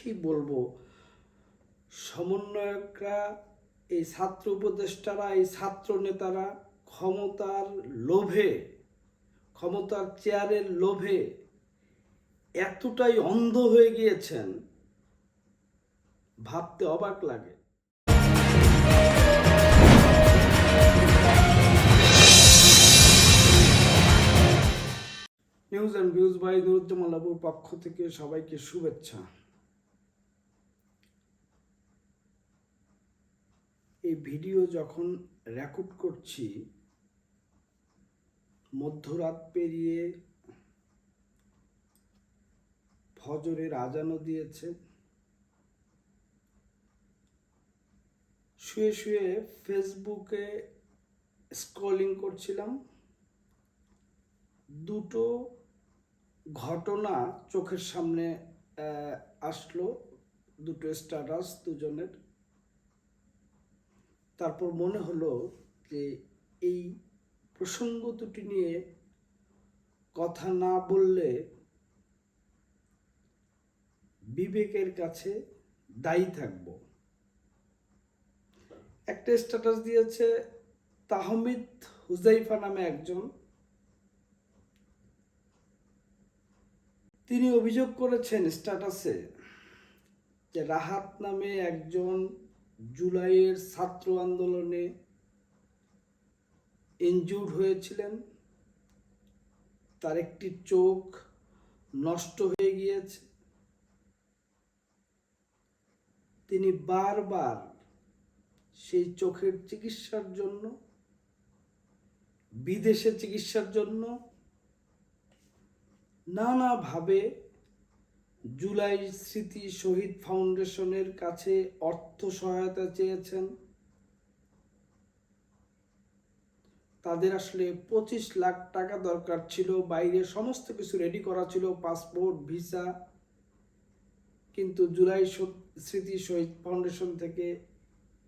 কি বলব। সমন্বয়করা, এই ছাত্র উপদেষ্টারা, এই ছাত্র নেতারা ক্ষমতার লোভে, ক্ষমতার চেয়ারের লোভে এতটাই অন্ধ হয়ে গিয়েছেন, ভাবতে অবাক লাগে। News and views by Nuruzzaman পক্ষ থেকে সবাইকে শুভেচ্ছা। এই ভিডিও যখন রেকর্ড করছি, মধ্যরাত পেরিয়ে ফজরের আজানও দিয়েছে। শুয়ে শুয়ে ফেসবুকে স্ক্রলিং করছিলাম। দুটো ঘটনা চোখের সামনে আসলো। দুটো স্ট্যাটাস দুজনের। তারপর মনে হলো যে এই প্রসঙ্গ দুটি নিয়ে কথা না বললে বিবেকের কাছে দায়ী থাকব। একটা স্ট্যাটাস দিয়েছে, তাহমিদ হুজাইফা নামে একজন। তিনি অভিযোগ করেছেন স্ট্যাটাসে যে রাহাত নামে একজন জুলাইয়ের ছাত্র আন্দোলনে ইনজুর্ড হয়েছিলেন। তার একটি চোখ নষ্ট হয়ে গিয়েছে। তিনি বারবার সেই চোখের চিকিৎসার জন্য, বিদেশে চিকিৎসার জন্য নানাভাবে জুলাই স্মৃতি শহীদ ফাউন্ডেশনের কাছে অর্থ সহায়তা চেয়েছেন। তাদের আসলে পঁচিশ লাখ টাকা দরকার ছিল, বাইরে সমস্ত কিছু রেডি করা ছিল পাসপোর্ট ভিসা কিন্তু জুলাই স্মৃতি শহীদ ফাউন্ডেশন থেকে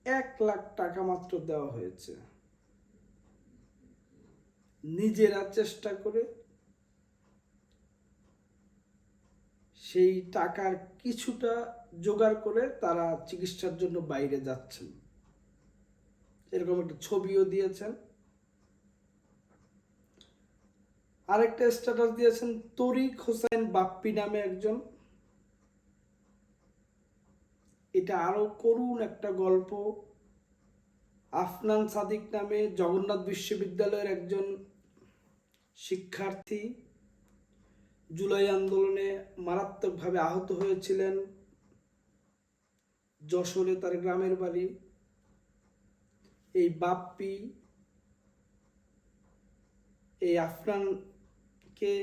এক লাখ টাকা মাত্র দেওয়া হয়েছে। নিজেরা চেষ্টা করে সেই টাকার কিছুটা জোগাড় করে তারা চিকিৎসার জন্য বাইরে যাচ্ছেন। এরকম একটা ছবিও দিয়েছেন। আরেকটা স্ট্যাটাস দিয়েছেন তরিক হোসেন বাপ্পি নামে একজন। এটা আরও করুণ একটা গল্প। আফনান সাদিক নামে জগন্নাথ বিশ্ববিদ্যালয়ের একজন শিক্ষার্থী। জুলাই আন্দোলনে মারাত্মকভাবে আহত হয়েছিলেন যশোরে তার গ্রামের বাড়ি। এই বাপ্পি এই আফরানকে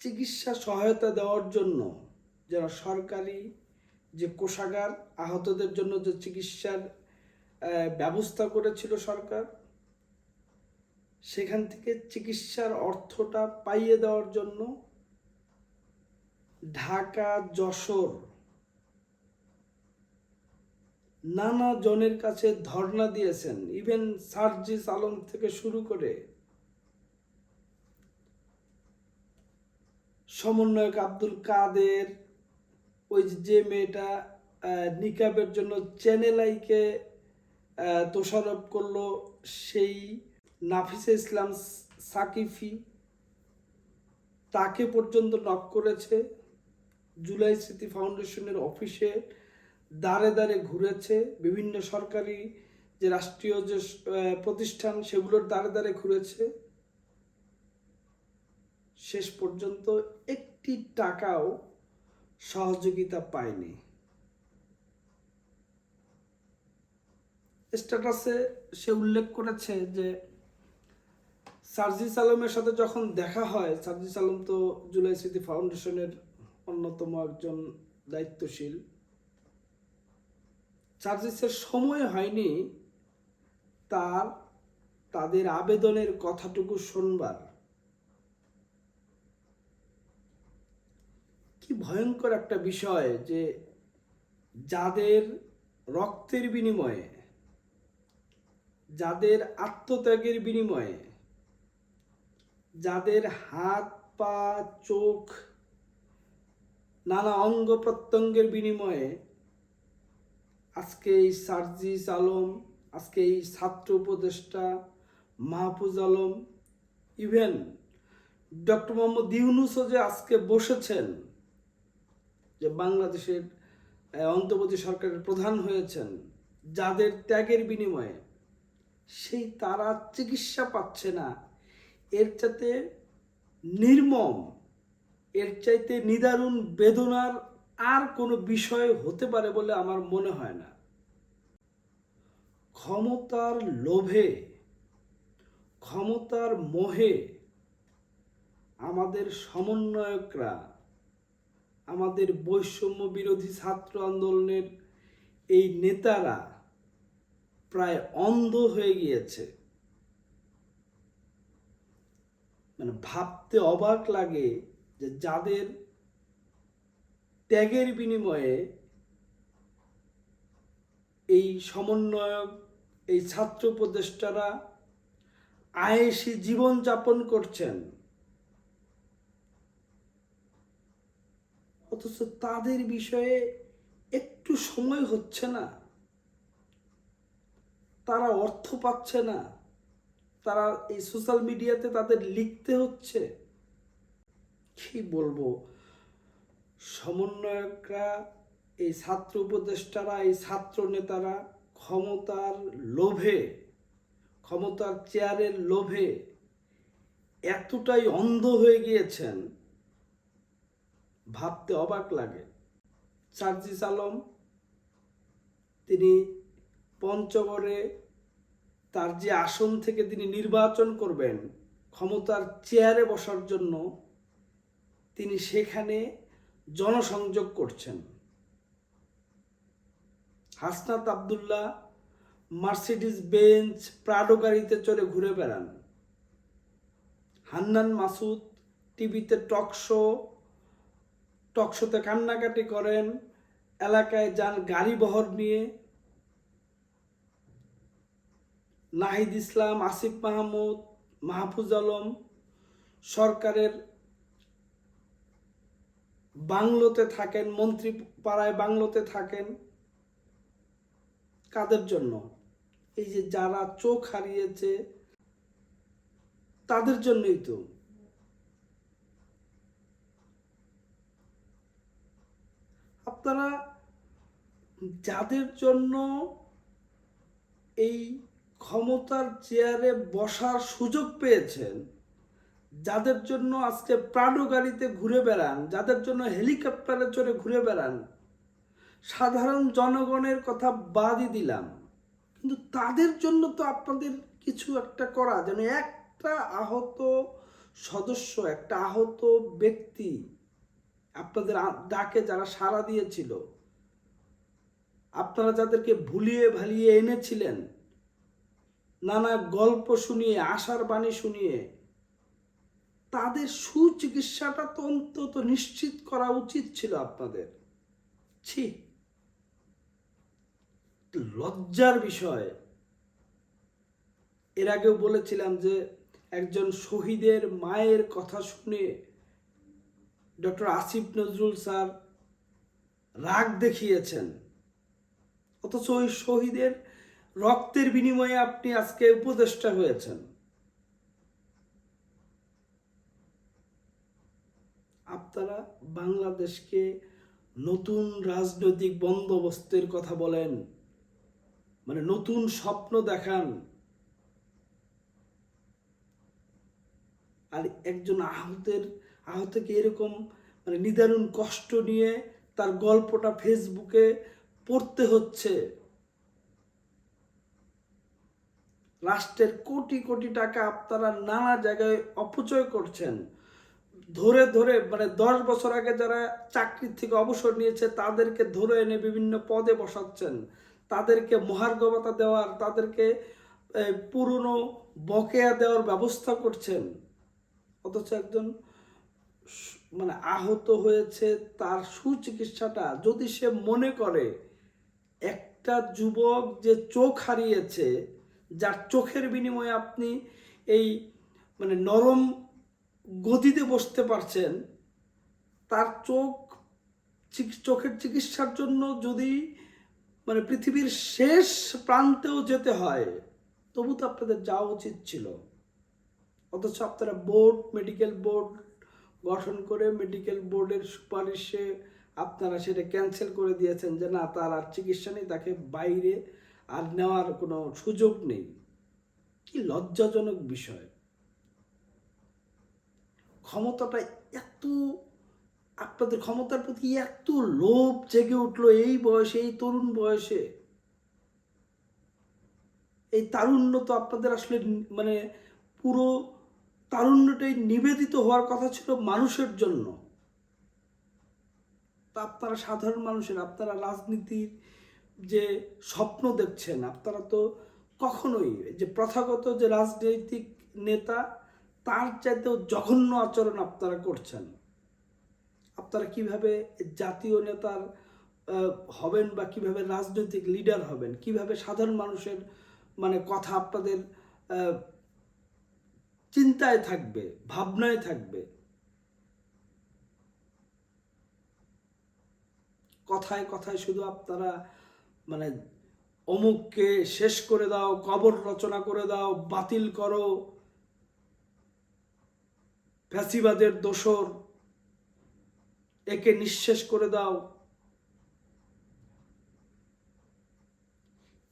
চিকিৎসা সহায়তা দেওয়ার জন্য যারা সরকারি যে কোষাগার, আহতদের জন্য যে চিকিৎসার ব্যবস্থা করেছিল সরকার সেখান থেকে চিকিৎসার অর্থটা পাইয়ে দেওয়ার জন্য ঢাকা যশোর নানা জনের কাছে ধর্ণা দিয়েছেন। ইভেন সার্জিস আলম থেকে শুরু করে সমন্বয়ক আব্দুল কাদের ওই যে- মেয়েটা নিকাবের জন্য চ্যানেল আইকে আহ, দোষারোপ করল সেই নাফিসা ইসলাম সাকিফি তাকে পর্যন্ত নক করেছে। জুলাই স্মৃতি ফাউন্ডেশনের অফিসে দাঁড়ে দাঁড়ে ঘুরেছে। বিভিন্ন সরকারি যে রাষ্ট্রীয় যে প্রতিষ্ঠান সেগুলোর দাঁড়ে দাঁড়ে ঘুরেছে। শেষ পর্যন্ত একটি টাকাও সহযোগিতা পায়নি। স্ট্যাটাসে সে উল্লেখ করেছে যে সার্জিস আলমের সাথে যখন দেখা হয় সার্জিস আলম তো জুলাই স্মৃতি ফাউন্ডেশনের অন্যতম একজন দায়িত্বশীল। সার্জিসের সময় হয়নি তার, তাদের আবেদনের কথাটুকু শুনবার। কি ভয়ঙ্কর একটা বিষয় যে যাদের রক্তের বিনিময়ে, যাদের আত্মত্যাগের বিনিময়ে যাদের হাত, পা, চোখ, নানা অঙ্গ প্রত্যঙ্গের বিনিময়ে আজকে এই সার্জিস আলম, আজকে এই ছাত্র উপদেষ্টা মাহফুজ আলম, ইভেন ডক্টর মোহাম্মদ ইউনুসও যে আজকে বসেছেন, যে বাংলাদেশের অন্তর্বর্তী সরকারের প্রধান হয়েছেন, যাদের ত্যাগের বিনিময়ে, সেই তারা চিকিৎসা পাচ্ছে না। এর চাইতে নির্মম, এর চাইতে নিদারুণ বেদনার আর কোনো বিষয় হতে পারে বলে আমার মনে হয় না। ক্ষমতার লোভে, ক্ষমতার মোহে আমাদের সমন্বয়করা, আমাদের বৈষম্য বিরোধী ছাত্র আন্দোলনের এই নেতারা প্রায় অন্ধ হয়ে গিয়েছে। মানে ভাবতে অবাক লাগে যে যাদের ত্যাগের বিনিময়ে এই সমন্বয়ক, এই ছাত্র উপদেষ্টারা আয়েসি জীবনযাপন করছেন। অথচ তাদের বিষয়ে একটু সময় হচ্ছে না। তারা অর্থ পাচ্ছে না। তারা এই সোশ্যাল মিডিয়াতে তাদের লিখতে হচ্ছে। কি বলব? সমন্বয়করা, এই ছাত্র উপদেষ্টারা, এই ছাত্র নেতারা ক্ষমতার লোভে, ক্ষমতার চেয়ারের লোভে এতটাই অন্ধ হয়ে গিয়েছেন, ভাবতে অবাক লাগে। সার্জিস আলম, তিনি পঞ্চগড়ে তার যে আসন থেকে তিনি নির্বাচন করবেন, ক্ষমতার চেয়ারে বসার জন্য তিনি সেখানে জনসংযোগ করছেন। Hasnat Abdullah Mercedes Benz Prado গাড়িতে চড়ে ঘুরে বেড়ান। হান্নান মাসুদ টিভিতে টক শো, টক শোতে কান্নাকাটি করেন, এলাকায় যান গাড়ি বহর নিয়ে নাহিদ ইসলাম, আসিফ মাহমুদ, মাহফুজ আলম সরকারের বাংলোতে থাকেন, মন্ত্রী পাড়ায় বাংলোতে থাকেন। কাদের জন্য? এই যে যারা চোখ হারিয়েছে, তাদের জন্যই তো। আপনারা যাদের জন্য এই ক্ষমতার চেয়ারে বসার সুযোগ পেয়েছেন। যাদের জন্য আজকে প্রাণো গাড়িতে ঘুরে বেড়ান, যাদের জন্য হেলিকপ্টারে চড়ে ঘুরে বেড়ান, সাধারণ জনগণের কথা বাদই দিলাম। কিন্তু তাদের জন্য তো আপনাদের কিছু একটা করা, যেন একটা আহত সদস্য, একটা আহত ব্যক্তি আপনাদের ডাকে যারা সাড়া দিয়েছিল, আপনারা যাদেরকে ভুলিয়ে ভালিয়ে এনেছিলেন নানা গল্প শুনিয়ে, আশার বাণী শুনিয়ে, তাদের সুচিকিৎসাটা তো অন্তত নিশ্চিত করা উচিত ছিল আপনাদের। ছি। লজ্জার বিষয়। এর আগেও বলেছিলাম যে, একজন শহীদের মায়ের কথা শুনে ডক্টর আসিফ নজরুল স্যার রাগ দেখিয়েছেন। অথচ ওই শহীদের রক্তের বিনিময়ে আপনি আজকে উপদেষ্টা হয়েছেন। আপনারা বাংলাদেশকে নতুন রাজনৈতিক বন্দোবস্তের কথা বলেন মানে নতুন স্বপ্ন দেখান। আর একজন আহতের, আহতকে এরকম মানে নিদারুণ কষ্ট নিয়ে তার গল্পটা ফেসবুকে পড়তে হচ্ছে। রাষ্ট্রের কোটি কোটি টাকা আপনারা নানা জায়গায় অপচয় করছেন। ধরে ধরে মানে দশ বছর আগে যারা চাকরির থেকে অবসর নিয়েছে, তাদেরকে ধরে এনে বিভিন্ন পদে বসাচ্ছেন। তাদেরকে মহার্গবতা দেওয়ার, তাদেরকে পুরনো বকেয়া দেওয়ার ব্যবস্থা করছেন। অথচ একজন মানে আহত হয়েছে, তার সুচিকিৎসাটা যদি সে মনে করে, একটা যুবক যে চোখ হারিয়েছে যার চোখের বিনিময়ে আপনি এই মানে নরম গদিতে বসতে পারছেন, তার চোখ চোখের চিকিৎসার জন্য যদি মানে পৃথিবীর শেষ প্রান্তেও যেতে হয়, তবু তো আপনাদের যাওয়া উচিত ছিল। অথচ আপনারা বোর্ড, মেডিকেল বোর্ড গঠন করে মেডিকেল বোর্ডের সুপারিশে আপনারা সেটা ক্যান্সেল করে দিয়েছেন যে না, তার আর চিকিৎসা নেই, তাকে বাইরে আর নেওয়ার কোনো সুযোগ নেই। কি লজ্জাজনক বিষয়। ক্ষমতাটা এত, আপনাদের ক্ষমতার প্রতি এত লোভ জেগে উঠল এই বয়সে, এই তরুণ বয়সে। এই তারুণ্য তো আপনাদের আসলে মানে পুরো তারুণ্যটাই নিবেদিত হওয়ার কথা ছিল মানুষের জন্য। তা আপনারা সাধারণ মানুষের, আপনারা রাজনীতির যে স্বপ্ন দেখছেন, আপনারা তো কখনোই, যে প্রথাগত যে রাজনৈতিক নেতা, তার চাইতেও জঘন্য আচরণ আপনারা করছেন। আপনারা কীভাবে জাতীয় নেতার হবেন বা কীভাবে রাজনৈতিক লিডার হবেন, কীভাবে সাধারণ মানুষের মানে কথা আপনাদের চিন্তায় থাকবে, ভাবনায় থাকবে? কথায় কথায় শুধু আপনারা মানে অমুককে শেষ করে দাও, কবর রচনা করে দাও, বাতিল করো। ফ্যাসিবাদের দোসর একে নিঃশেষ করে দাও।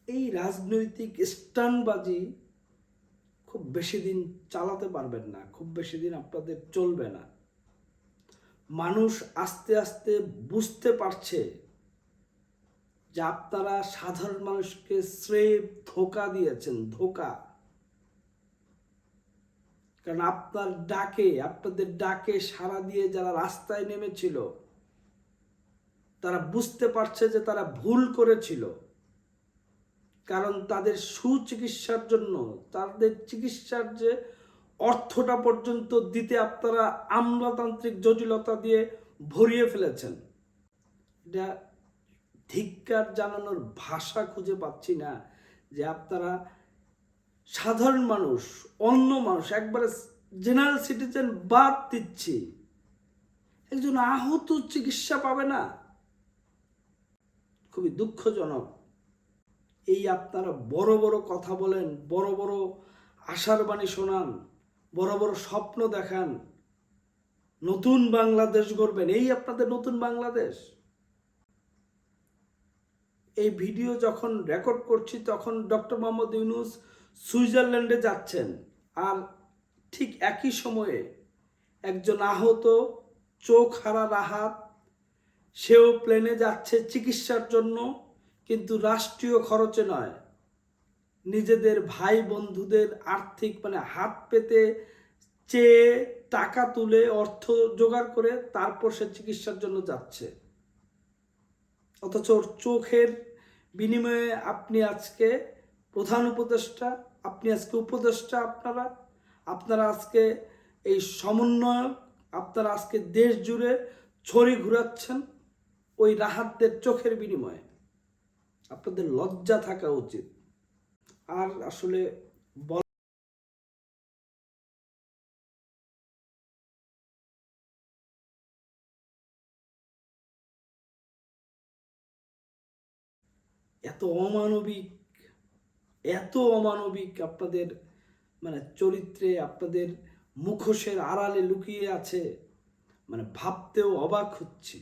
এই রাজনৈতিক স্টানবাজি খুব বেশি দিন চালাতে পারবেন না, খুব বেশি দিন আপনাদের চলবে না। মানুষ আস্তে আস্তে বুঝতে পারছে যে আপনারা সাধারণ মানুষকে স্রেফ ধোকা দিয়েছেন, ধোকা। কারণ আপনার ডাকে, আপনাদের ডাকে সাড়া দিয়ে যারা রাস্তায় নেমেছিল, তারা বুঝতে পারছে যে তারা ভুল করেছিল। কারণ তাদের সুচিকিৎসার জন্য, তাদের চিকিৎসার যে অর্থটা পর্যন্ত দিতে আপনারা আমলাতান্ত্রিক জটিলতা দিয়ে ভরিয়ে ফেলেছেন। এটা ধিক্কার জানানোর ভাষা খুঁজে পাচ্ছি না যে আপনারা সাধারণ মানুষ, অন্য মানুষ, একবারে জেনারেল সিটিজেন বাদ দিচ্ছি। একজন আহত চিকিৎসা পাবে না? খুবই দুঃখজনক। এই আপনারা বড় বড় কথা বলেন, বড় বড় আশার বাণী শোনান, বড় বড় স্বপ্ন দেখান, নতুন বাংলাদেশ গড়বেন, এই আপনাদের নতুন বাংলাদেশ। এই ভিডিও যখন রেকর্ড করছি, তখন ডক্টর মোহাম্মদ ইউনুস সুইজারল্যান্ডে যাচ্ছেন আর ঠিক একই সময়ে একজন আহত, চোখ হারা রাহাত সেও প্লেনে যাচ্ছে চিকিৎসার জন্য, কিন্তু রাষ্ট্রীয় খরচে নয়। নিজেদের ভাই বন্ধুদের আর্থিক মানে হাত পেতে চেয়ে টাকা তুলে অর্থ জোগাড় করে তারপর সে চিকিৎসার জন্য যাচ্ছে। অথচ ওর চোখের বিনিময়ে আপনি আজকে প্রধান উপদেষ্টা, আপনি আজকে উপদেষ্টা আপনারা আপনারা আজকে এই সমন্বয়ক, আপনারা আজকে দেশ জুড়ে ছড়ি ঘুরাচ্ছেন ওই রাহাতদের চোখের বিনিময়ে। আপনাদের লজ্জা থাকা উচিত। আর আসলে এত অমানবিক এত অমানবিক আপনাদের মানে চরিত্রে আপনাদের মুখোশের আড়ালে লুকিয়ে আছে মানে ভাবতেও অবাক হচ্ছি।